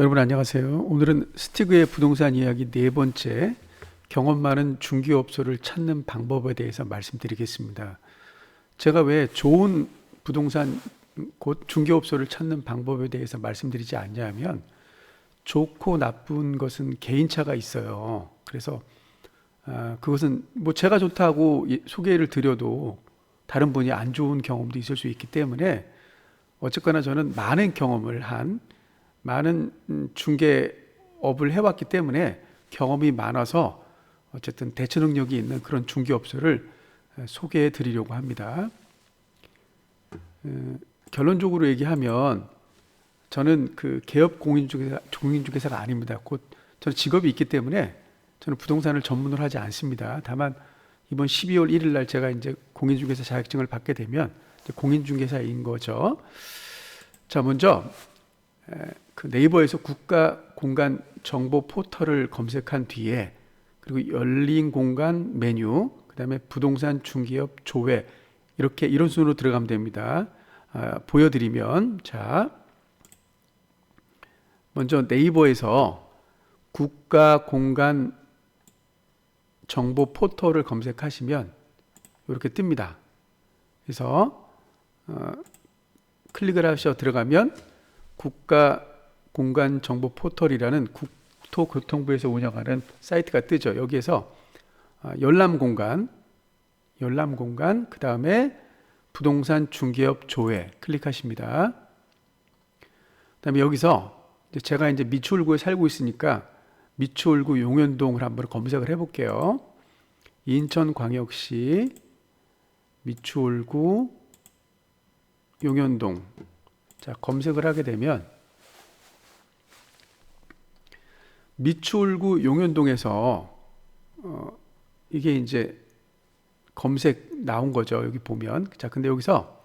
여러분 안녕하세요. 오늘은 스티그의 부동산 이야기 네 번째 경험 많은 중개업소를 찾는 방법에 대해서 말씀드리겠습니다. 제가 왜 좋은 부동산 곧 중개업소를 찾는 방법에 대해서 말씀드리지 않냐면 좋고 나쁜 것은 개인차가 있어요. 그래서 아, 그것은 뭐 제가 좋다고 예- 소개를 드려도 다른 분이 안 좋은 경험도 있을 수 있기 때문에 어쨌거나 저는 많은 경험을 한 많은 음, 중개업을 해왔기 때문에 경험이 많아서 어쨌든 대처 능력이 있는 그런 중개업소를 에, 소개해 드리려고 합니다. 에, 결론적으로 얘기하면 저는 그 개업 공인중개사, 공인중개사가 아닙니다. 곧 저는 직업이 있기 때문에 저는 부동산을 전문으로 하지 않습니다. 다만 이번 12월 1일 날 제가 이제 공인중개사 자격증을 받게 되면 공인중개사인 거죠. 자, 먼저 에, 그 네이버에서 국가 공간 정보 포털을 검색한 뒤에 그리고 열린 공간 메뉴, 그다음에 부동산 중개업 조회 이렇게 이런 순으로 들어가면 됩니다. 아, 보여드리면 자 먼저 네이버에서 국가 공간 정보 포털을 검색하시면 이렇게 뜹니다. 그래서 어, 클릭을 하셔 들어가면 국가 공간 정보 포털이라는 국토교통부에서 운영하는 사이트가 뜨죠. 여기에서 아, 열람 공간, 열람 공간, 그 다음에 부동산 중개업 조회 클릭하십니다. 그 다음에 여기서 이제 제가 이제 미추홀구에 살고 있으니까 미추홀구 용현동을 한번 검색을 해볼게요. 인천광역시 미추홀구 용현동 자 검색을 하게 되면 미추홀구 용현동에서 어, 이게 이제 검색 나온 거죠 여기 보면. 자 근데 여기서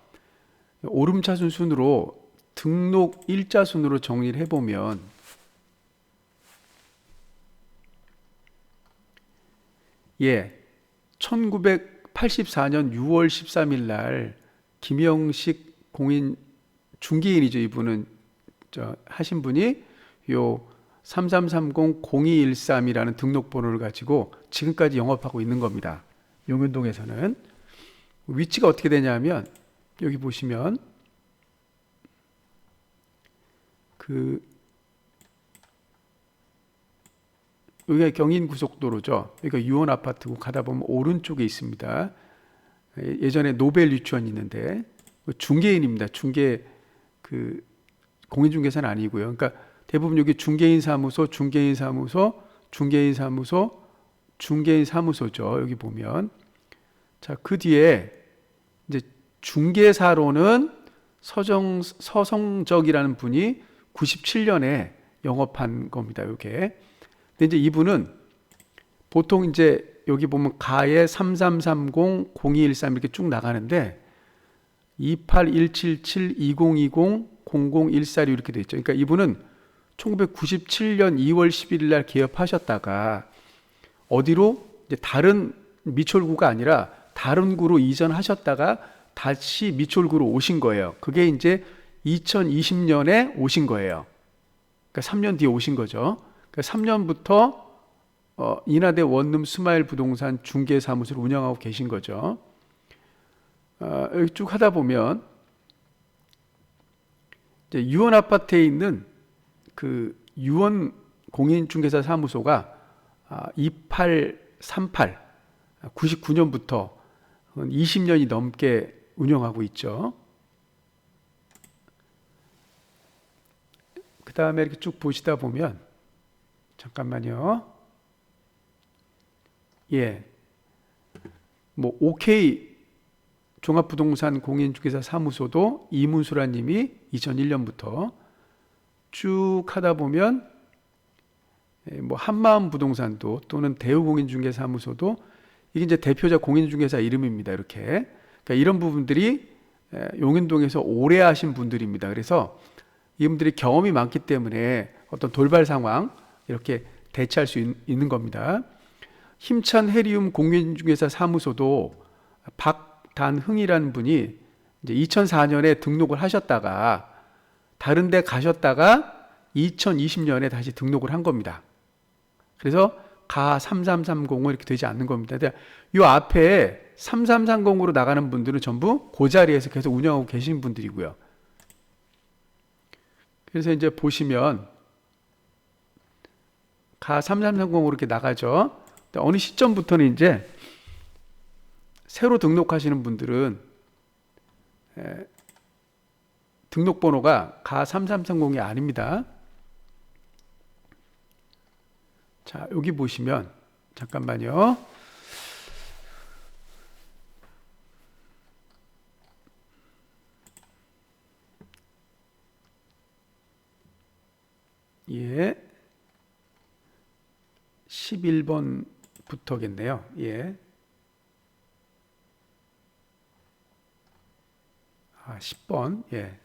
오름차순 순으로 등록 일자 순으로 정리를 해보면 예 1984년 6월 13일 날 김영식 공인 중개인이죠 이분은. 저 하신 분이 요 3330-0213이라는 등록번호를 가지고 지금까지 영업하고 있는 겁니다. 용현동에서는 위치가 어떻게 되냐면 여기 보시면 그 여기가 경인고속도로죠. 그러니까 유원 아파트고 가다 보면 오른쪽에 있습니다. 예- 예전에 노벨 유치원이 있는데 중개인입니다. 중개 그 공인중개사는 아니고요. 그러니까 대부분 여기 중개인 사무소, 중개인 사무소, 중개인 사무소, 중개인 사무소죠. 여기 보면 자 그 뒤에 이제 중개사로는 서정 서성적이라는 분이 97년에 영업한 겁니다. 이게. 근데 이제 이분은 보통 이제 여기 보면 가에 3330 0213 이렇게 쭉 나가는데 28177 2020 0014 이렇게 돼 있죠. 그러니까 이분은 1997년 2월 11일 날 개업하셨다가 어디로 이제 다른 미철구가 아니라 다른 구로 이전하셨다가 다시 미철구로 오신 거예요. 그게 이제 2020년에 오신 거예요. 그러니까 3년 뒤에 오신 거죠. 그러니까 3년부터 어, 인하대 원룸 스마일 부동산 중개사무소를 운영하고 계신 거죠. 어, 쭉 하다 보면 유원 아파트에 있는 그 유원 공인중개사 사무소가 아, 2838 99년부터 20년이 넘게 운영하고 있죠. 그 다음에 이렇게 쭉 보시다 보면 잠깐만요. 예. 뭐 OK 종합부동산 공인중개사 사무소도 이문수라 님이 2001년부터 쭉 하다 보면 예, 뭐 한마음 부동산도 또는 대우공인중개사무소도 이게 이제 대표자 공인중개사 이름입니다. 이렇게 그러니까 이런 부분들이 에, 용인동에서 오래 하신 분들입니다. 그래서 이분들이 경험이 많기 때문에 어떤 돌발 상황 이렇게 대처할 수 있, 있는 겁니다. 힘찬 해리움 공인중개사 사무소도 박단흥이라는 분이 이제 2004년에 등록을 하셨다가 다른 데 가셨다가 2020년에 다시 등록을 한 겁니다. 그래서 가 3330은 이렇게 되지 않는 겁니다. 이 앞에 3330으로 나가는 분들은 전부 그 자리에서 계속 운영하고 계신 분들이고요. 그래서 이제 보시면 가 3330으로 이렇게 나가죠. 어느 시점부터는 이제 새로 등록하시는 분들은 에, 등록번호가 가 3330이 아닙니다. 자, 여기 보시면 잠깐만요. 예. 11번부터겠네요. 예. 아, 10번. 예.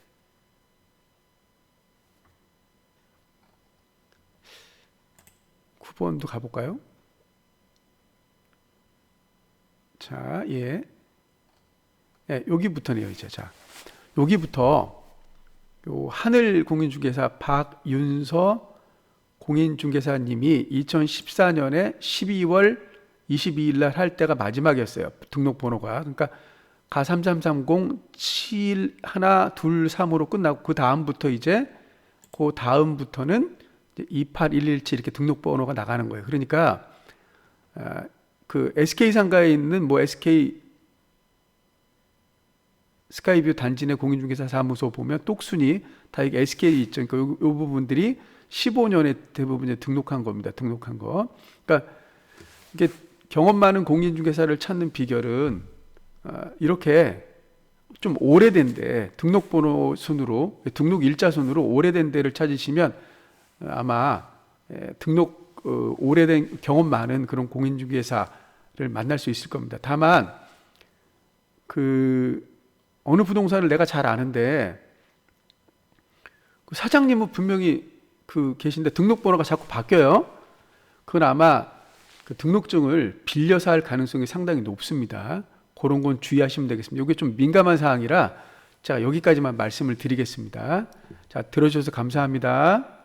구번도 가볼까요? 자, 예. 예, 여기부터네요, 이제. 자, 여기부터 요 하늘 공인중개사 박윤서 공인중개사님이 2014년에 12월 22일 날 할 때가 마지막이었어요. 등록 번호가. 그러니까 가 3330 7 하나 둘 3으로 끝나고 그 다음부터 이제 그 다음부터는 28117 이렇게 등록번호가 나가는 거예요. 그러니까 아, 그 SK 상가에 있는 뭐 SK 스카이뷰 단지 내 공인중개사 사무소 보면 똑순이 다 이게 SK 있죠. 그러니까 요, 요 부분들이 15년에 대부분 등록한 겁니다. 등록한 거. 그러니까 이게 경험 많은 공인중개사를 찾는 비결은 아, 이렇게 좀 오래된 데 등록번호 순으로 등록 일자 순으로 오래된 데를 찾으시면 아마 에, 등록 어, 오래된 경험 많은 그런 공인중개사를 만날 수 있을 겁니다. 다만 그 어느 부동산을 내가 잘 아는데 그 사장님은 분명히 그 계신데 등록번호가 자꾸 바뀌어요. 그건 아마 그 등록증을 빌려서 할 가능성이 상당히 높습니다. 그런 건 주의하시면 되겠습니다. 이게 좀 민감한 사항이라 자 여기까지만 말씀을 드리겠습니다. 자 들어주셔서 감사합니다.